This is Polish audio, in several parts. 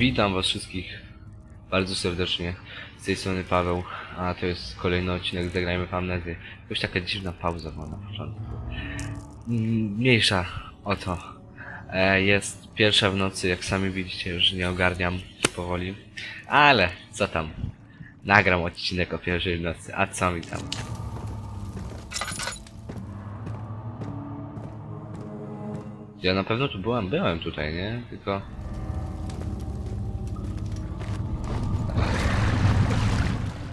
Witam was wszystkich bardzo serdecznie. Z tej strony Paweł, a to jest kolejny odcinek Zagrajmy w Amnezję. Już taka dziwna pauza była na początku. Mniejsza o to. E, jest pierwsza w nocy, jak sami widzicie, już nie ogarniam powoli. Ale, co tam? Nagram odcinek o pierwszej w nocy, a co mi tam? Ja na pewno tu byłem, byłem tutaj, nie? Tylko...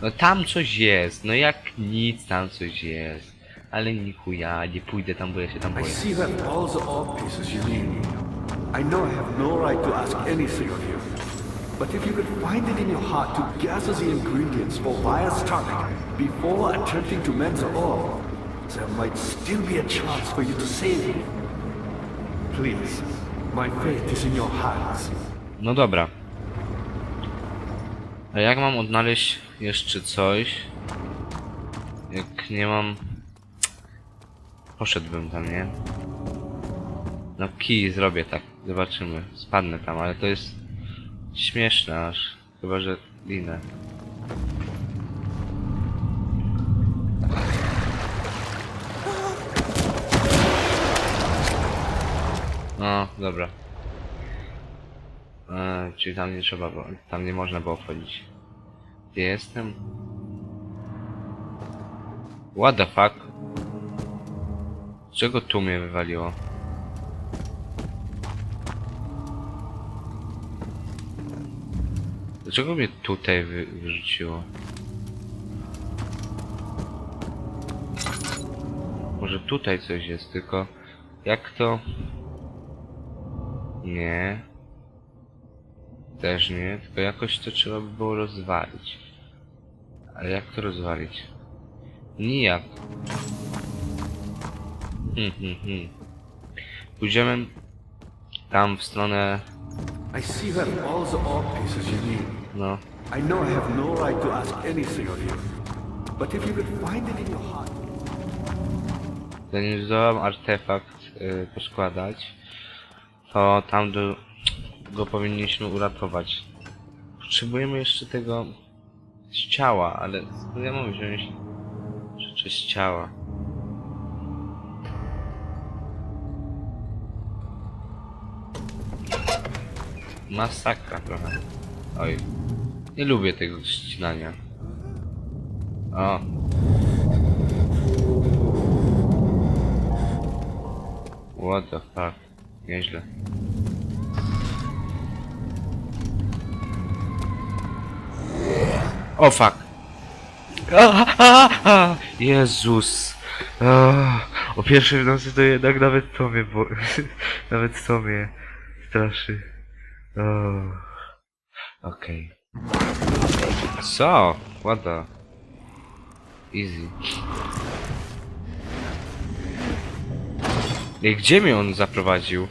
No tam coś jest, no jak nic tam coś jest. Ale ni chuja, nie pójdę tam, bo ja się tam I boję. see that all the pieces you need. I know I have no right to ask anything of you. But if you could find it in your heart to gather the ingredients for Vire's tonic before attempting to mend the orb, there might still be a chance for you to save him. Please, my fate is in your hands. No dobra. A jak mam odnaleźć jeszcze coś? Jak nie mam... Poszedłbym tam, nie? No kij zrobię tak, zobaczymy. Spadnę tam, ale to jest śmieszne aż. Chyba, że linę. No, dobra. E, czyli tam nie trzeba było, tam nie można było wchodzić. Gdzie jestem? What the fuck? Z czego tu mnie wywaliło? Dlaczego mnie tutaj wy wyrzuciło? Może tutaj coś jest, tylko jak to... Nie. Też nie, tylko jakoś to trzeba by było rozwalić. Ale jak to rozwalić? Nijak. Hmm, hmm, hmm. Pójdziemy tam w stronę, I see that all the pieces you need. no, I know I have no right to ask anything of you. But if you could find it in your heart zanim zdołam artefakt y, poskładać, to tam do, go powinniśmy uratować. Potrzebujemy jeszcze tego z ciała, ale ja mam wziąć rzeczy z ciała? Masakra trochę. Oj. Nie lubię tego ścinania. O. What the fuck? Nieźle. O fuck! Jezus! O pierwszej w nocy to jednak nawet to mnie bo... nawet to mnie straszy. Okej. Co? What? Easy. Ej, gdzie mnie on zaprowadził?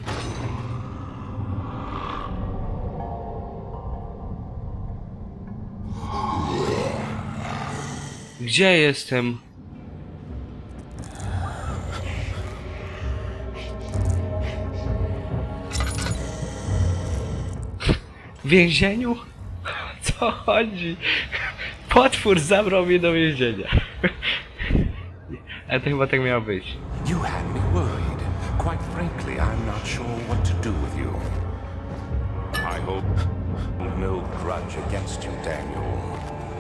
Gdzie jestem? W więzieniu? Co chodzi? Potwór zabrał mnie do więzienia. Ale to chyba tak miało być. You had me worried. Quite frankly, I'm not sure what to do with you. I hope no grudge against you, Daniel.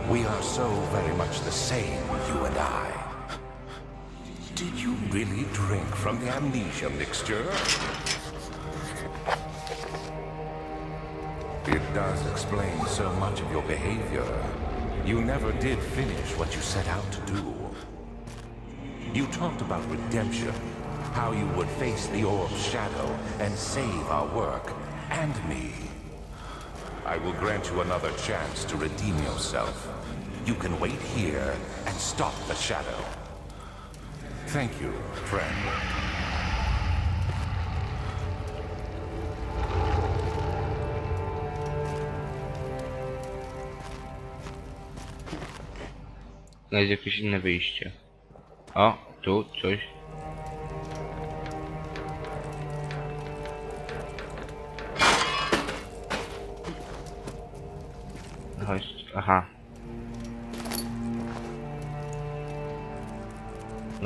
We are so very much the same, you and I. Did you really drink from the amnesia mixture? It does explain so much of your behavior. You never did finish what you set out to do. You talked about redemption, how you would face the orb's shadow and save our work and me. I will grant you another chance to redeem yourself. You can wait here and stop the shadow. Thank you, friend. Znaleźć jakieś inne wyjście. O, tu coś.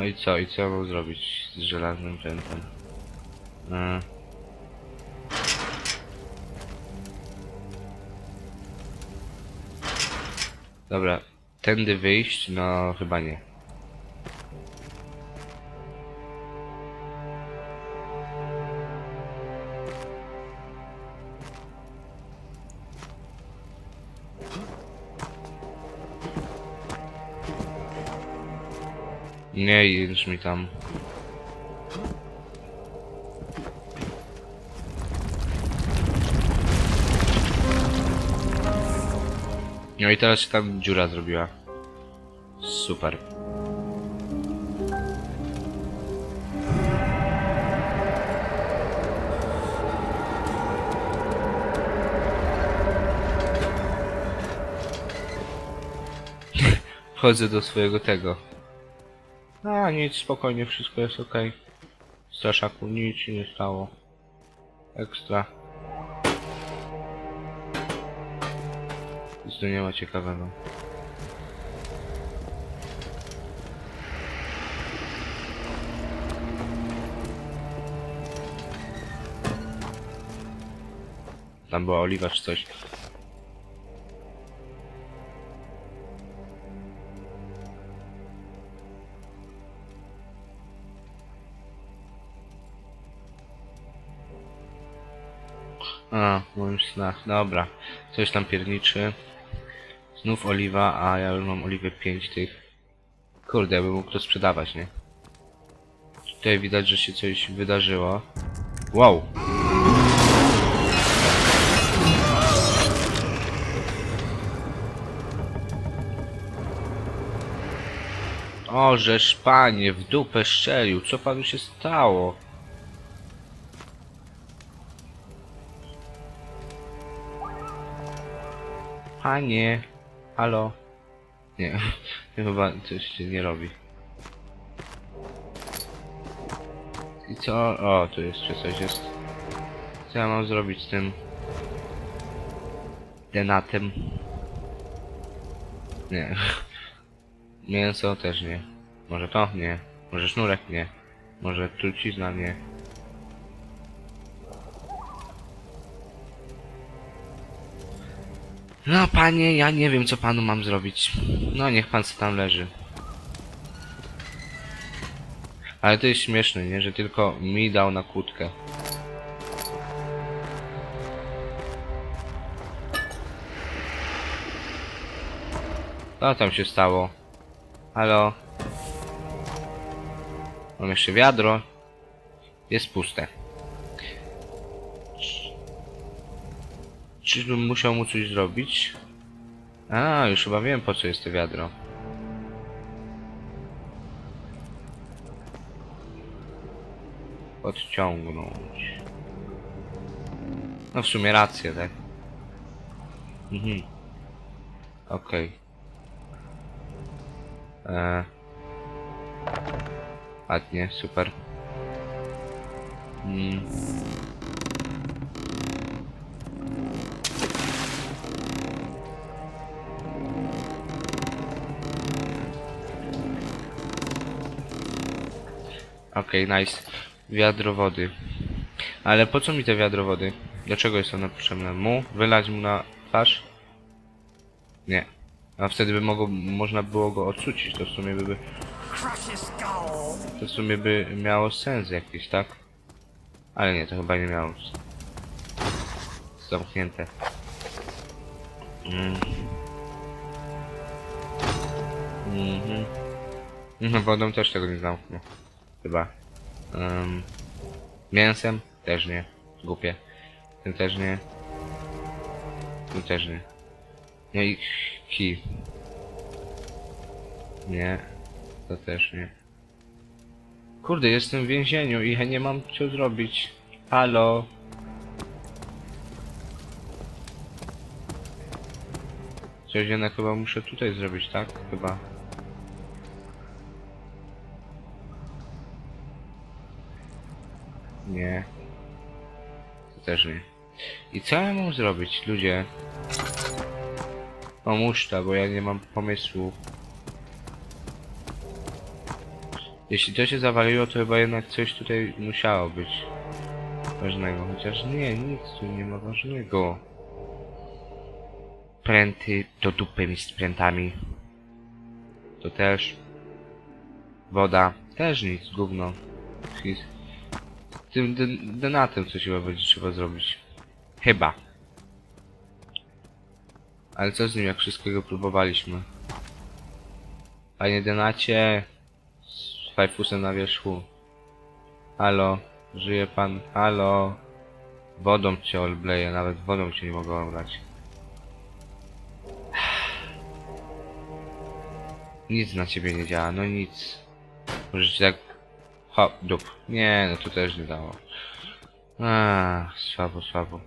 No i co? I co mam zrobić z żelaznym prętem? Yy. Dobra, tędy wyjść? No chyba nie. Nie idź mi tam. No i teraz się tam dziura zrobiła. Super. Wchodzę do swojego tego. A nic, spokojnie, wszystko jest ok. Straszaku, nic się nie stało. Ekstra. Nic tu nie ma ciekawego. Tam była oliwa czy coś. A, moim snach. Dobra. Coś tam pierniczy. Znów oliwa, a ja już mam oliwę 5 tych. Kurde, ja bym mógł to sprzedawać, nie? Tutaj widać, że się coś wydarzyło. Wow! O, żeż panie, w dupę szczelił. Co panu się stało? Panie, halo. Nie, chyba coś się nie robi. I co? O, tu jeszcze coś jest. Co ja mam zrobić z tym denatem? Nie. Mięso też nie. Może to? Nie. Może sznurek? Nie. Może trucizna? Nie. No panie, ja nie wiem co panu mam zrobić. No niech pan se tam leży. Ale to jest śmieszne, nie? Że tylko mi dał na kłódkę. Co tam się stało? Halo? Mam jeszcze wiadro. Jest puste. Czyżbym musiał mu coś zrobić? A, już chyba wiem po co jest to wiadro. Podciągnąć. No w sumie rację, tak? Mhm. Okej. Eee. Ładnie, super. Mm. Okej, nice. Wiadro wody. Ale po co mi te wiadro wody? Dlaczego jest ono potrzebne? Mu? Wylać mu na twarz? Nie. A wtedy by mogło, można było go odsucić, to w sumie by, by to w sumie by miało sens jakiś, tak? Ale nie, to chyba nie miało. Zamknięte. Mm. Mhm. No wodą też tego nie zamknę. Chyba. Um, mięsem? Też nie. Głupie. Tym też nie. Tym też nie. No i ki. Nie. To też nie. Kurde, jestem w więzieniu i ja nie mam co zrobić. Halo. Coś jednak chyba muszę tutaj zrobić, tak? Chyba. Nie. To też nie. I co ja mam zrobić, ludzie? Pomóż to, bo ja nie mam pomysłu. Jeśli to się zawaliło, to chyba jednak coś tutaj musiało być ważnego. Chociaż nie, nic tu nie ma ważnego. Pręty do dupy mi z prętami. To też. Woda. Też nic, gówno. Tym den- denatem coś chyba będzie trzeba zrobić. Chyba. Ale co z nim, jak wszystkiego próbowaliśmy? Panie denacie, z fajfusem na wierzchu. Halo, żyje pan? Halo. Wodą cię olbleję, nawet wodą cię nie mogę obrać. Nic na ciebie nie działa, no nic. Może cię tak... Hop, dup. Nie, no to też nie dało. Ach, słabo, słabo.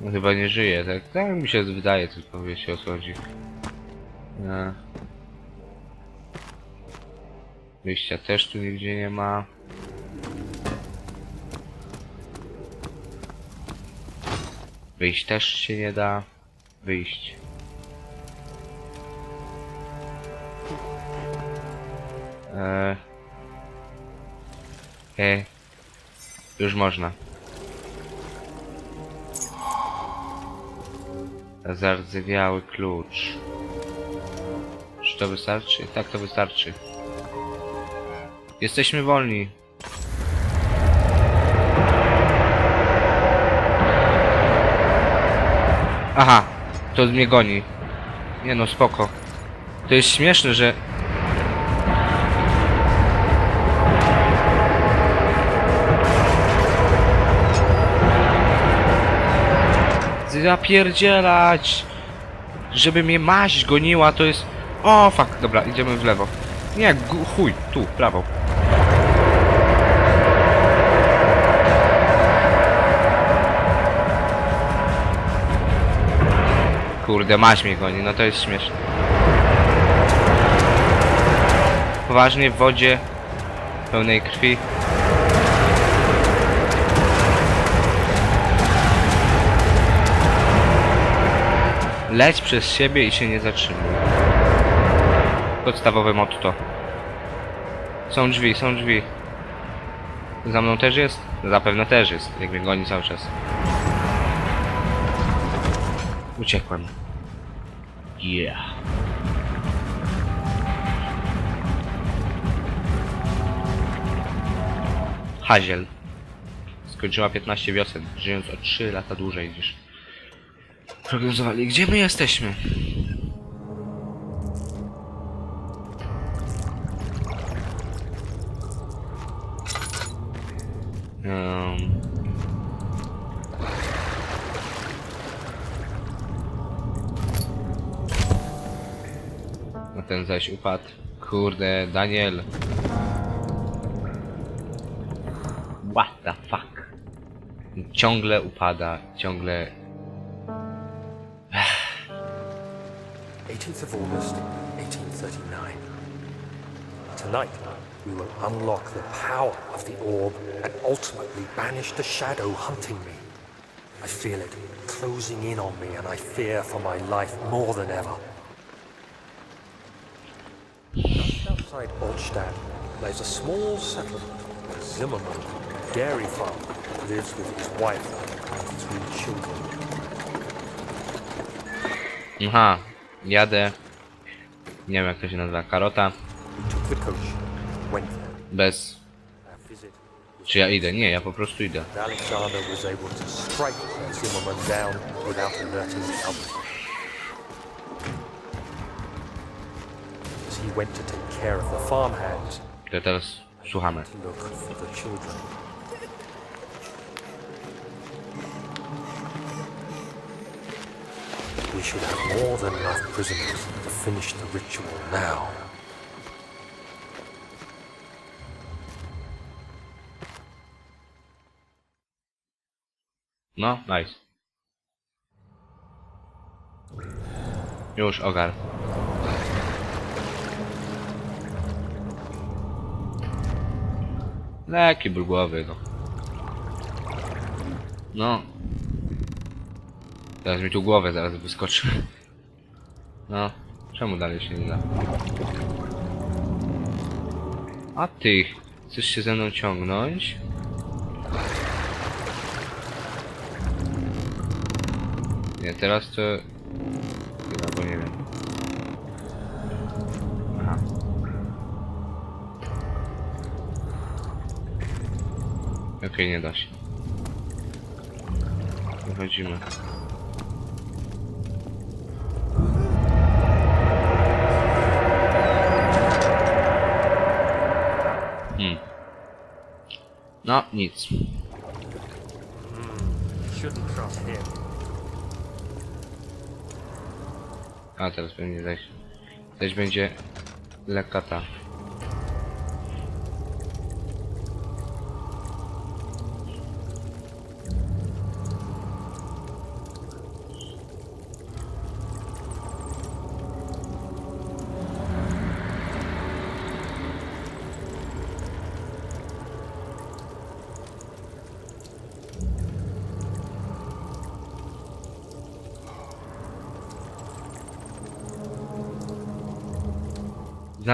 No chyba nie żyje, tak? Tak mi się wydaje, tylko wiecie o co chodzi. Ach. Wyjścia też tu nigdzie nie ma. Wyjść też się nie da. Wyjść. Eee. Już można. Zardzewiały klucz. Czy to wystarczy? Tak, to wystarczy. Jesteśmy wolni. Aha, to mnie goni. Nie no, spoko. To jest śmieszne, że... Zapierdzielać! Żeby mnie maść goniła, to jest... O, fuck, dobra, idziemy w lewo. Nie, chuj, tu, prawo. Kurde, maś mnie goni, no to jest śmieszne. Poważnie w wodzie, pełnej krwi. Leć przez siebie i się nie zatrzymuj. Podstawowe motto. Są drzwi, są drzwi. Za mną też jest? Zapewne też jest, jak mnie goni cały czas. Uciekłem. Yeah. Haziel. Skończyła 15 wiosen, żyjąc o 3 lata dłużej niż prognozowali. Gdzie my jesteśmy? Um. Ten zaś upadł. Kurde, Daniel. What the fuck? Ciągle upada, ciągle 18th of August, 1839. Tonight, we will unlock the power of the orb and ultimately banish the shadow hunting me. I feel it closing in on me, and I fear for my life more than ever. Just outside Altstadt lies a small settlement where Zimmerman, dairy farmer, lives with his wife and three children. Aha, jadę. Nie wiem jak to się nazywa, karota. Bez. Czy ja idę? Nie, ja po prostu idę. To strike Zimmerman should have more than enough prisoners to finish the ritual now. No, nice. Już ogar. Lekki ból no. No. Teraz mi tu głowę zaraz wyskoczy. No, czemu dalej się nie da? A ty, chcesz się ze mną ciągnąć? Nie, teraz to... Chyba, bo nie wiem. Aha. Okej, nie da się. Wychodzimy. No, nic. Him. A, teraz pewnie zaś... Zaś będzie... lekka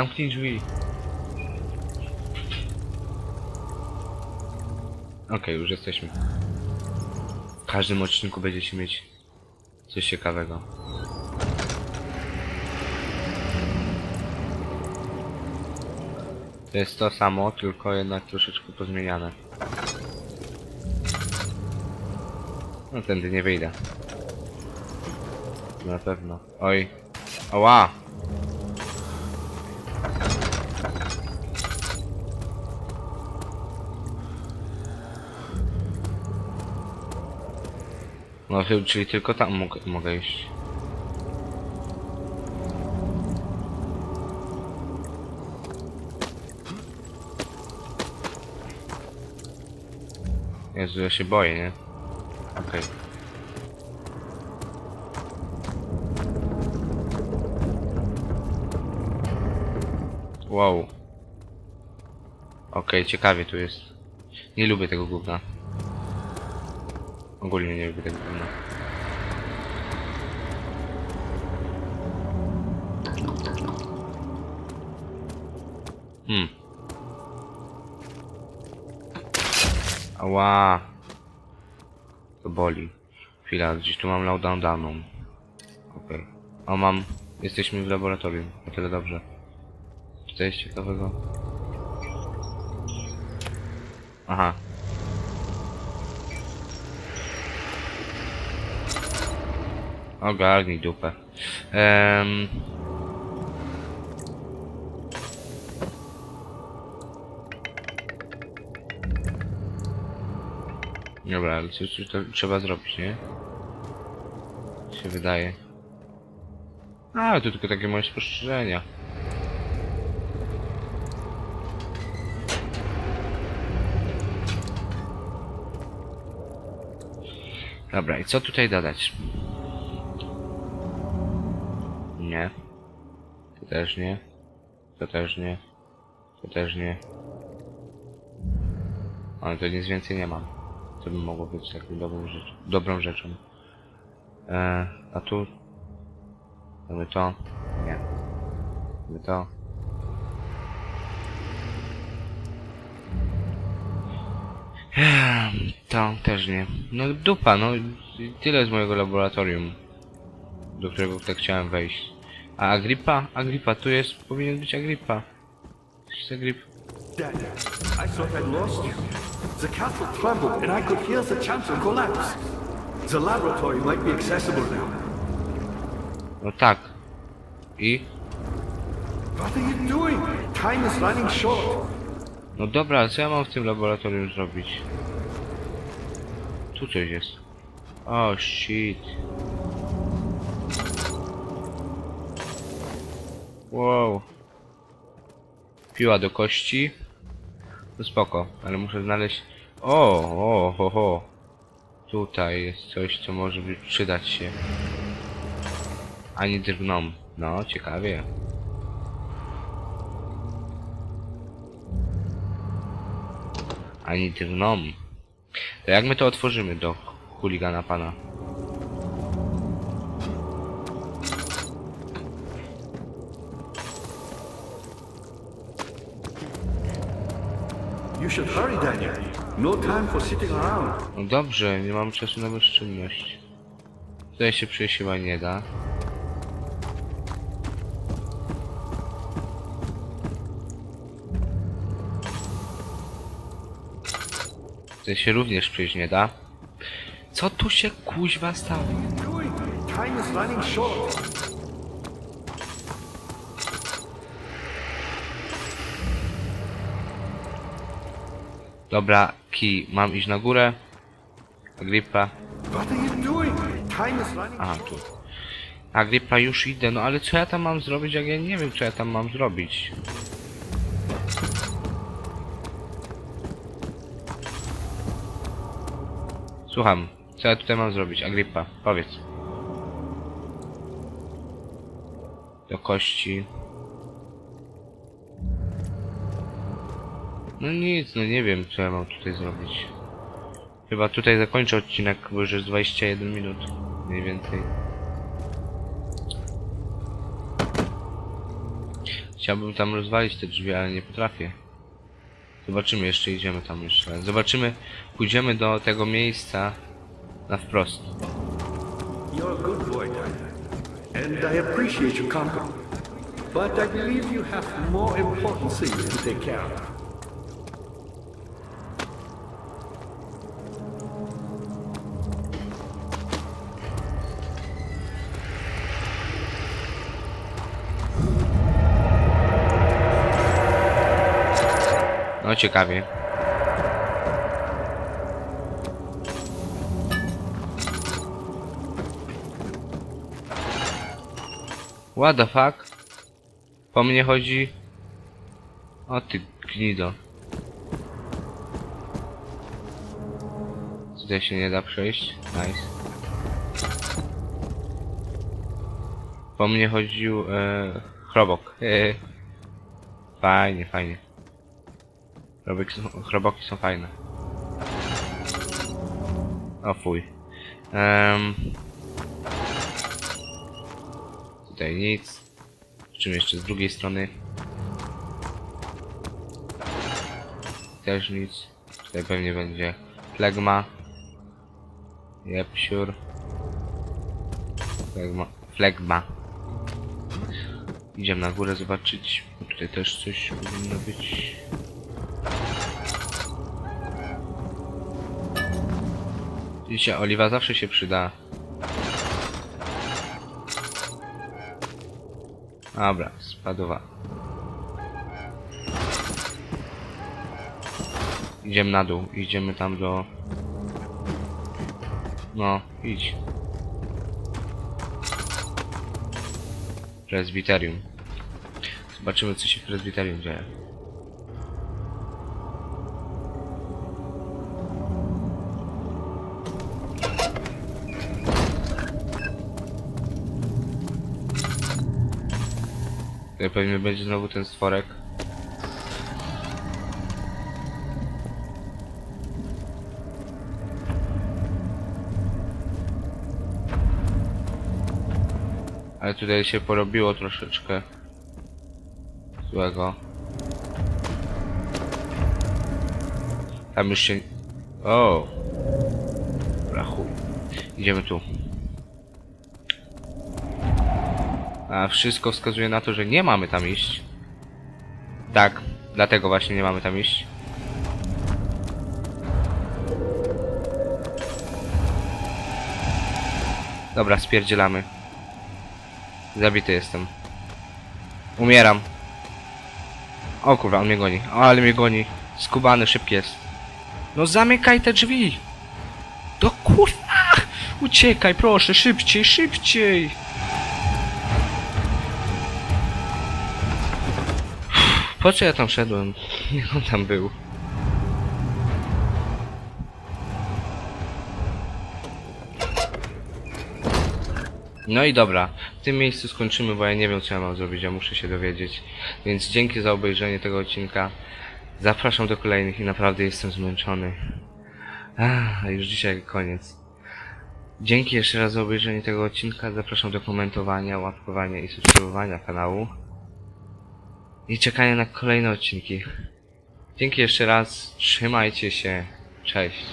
Zamknij drzwi. Okej, już jesteśmy. W każdym odcinku będziecie mieć coś ciekawego. To jest to samo, tylko jednak troszeczkę pozmieniane. No tędy nie wyjdę. Na pewno. Oj. Oła! No chyba, czyli tylko tam mogę, mogę iść. Jezu, ja się boję, nie? Okej. Wow. Okej, ciekawie tu jest. Nie lubię tego gówna. Ogólnie nie lubię gówna. Hmm. Ała. To boli. Chwila, gdzieś tu mam lockdown daną. Okej. O, mam... Jesteśmy w laboratorium. O tyle dobrze. Czy to ciekawego? Aha. Ogarnij dupę. Ehm... Dobra, ale coś, to trzeba zrobić, nie? się wydaje. A, to tylko takie moje spostrzeżenia. Dobra, i co tutaj dodać? Też nie. To też nie. To też nie. Ale to nic więcej nie mam. To by mogło być taką dobrą rzeczą. Dobrą rzeczą. E, a tu... Mamy to? Nie. Mamy to. Ehm, To też nie. No dupa, no tyle z mojego laboratorium, do którego tak chciałem wejść. A Agripa? Agripa, tu jest, powinien być Agripa. Jest Agrip? Dad, I thought I'd lost you. The castle trembled and I could hear the chancel collapse. The laboratory might be accessible now. No tak. I? What are you doing? Time is running short. No dobra, co ja mam w tym laboratorium zrobić? Tu coś jest. Oh shit. Wow. Piła do kości. To spoko, ale muszę znaleźć... O, o, ho, ho. Tutaj jest coś, co może by przydać się. Ani drgną. No, ciekawie. Ani drgną. To jak my to otworzymy do chuligana pana? Should hurry, Daniel. No time for sitting around. No dobrze, nie mam czasu na bezczynność. Tutaj się przejść chyba nie da. Tutaj się również przejść nie da. Co tu się kuźwa stało? Doing? Time is running short. Dobra, kij, mam iść na górę. Running Aha, tu. Agripa, już idę, no ale co ja tam mam zrobić, jak ja nie wiem, co ja tam mam zrobić. Słucham, co ja tutaj mam zrobić? Agripa, powiedz. Do kości. No nic, no nie wiem, co ja mam tutaj zrobić. Chyba tutaj zakończę odcinek, bo już jest 21 minut. Mniej więcej. Chciałbym tam rozwalić te drzwi, ale nie potrafię. Zobaczymy, jeszcze idziemy tam jeszcze raz. Zobaczymy, pójdziemy do tego miejsca na wprost. You're a good boy, Daniel. And I appreciate your company. But I believe you have more important things to take care of. No ciekawie. What the fuck? Po mnie chodzi... O ty gnido. Tutaj się nie da przejść. Nice. Po mnie chodził e, chrobok. E, fajnie, fajnie. Chroboki są, są fajne. O fuj. Em, tutaj nic. Czym jeszcze z drugiej strony? Też nic. Tutaj pewnie będzie flegma. Jepsiur. Flegma. Flegma. Idziemy na górę zobaczyć. Tutaj też coś powinno być. Widzicie, oliwa zawsze się przyda. Dobra, spadowa. Idziemy na dół, idziemy tam do... No, idź. Prezbiterium. Zobaczymy co się w prezbiterium dzieje. Pewnie będzie znowu ten stworek. Ale tutaj się porobiło troszeczkę złego. Tam już się... O! Dobra, chuj. Idziemy tu. A wszystko wskazuje na to, że nie mamy tam iść. Tak, dlatego właśnie nie mamy tam iść. Dobra, spierdzielamy. Zabity jestem. Umieram. O kurwa, on mnie goni. O, ale mnie goni. Skubany, szybki jest. No zamykaj te drzwi! Do kurwa! Uciekaj, proszę, szybciej, szybciej! Po co ja tam szedłem? Nie on tam był. No i dobra, w tym miejscu skończymy, bo ja nie wiem co ja mam zrobić, ja muszę się dowiedzieć. Więc dzięki za obejrzenie tego odcinka. Zapraszam do kolejnych i naprawdę jestem zmęczony. Ach, już dzisiaj koniec. Dzięki jeszcze raz za obejrzenie tego odcinka. Zapraszam do komentowania, łapkowania i subskrybowania kanału. I czekania na kolejne odcinki. Dzięki jeszcze raz, trzymajcie się, cześć.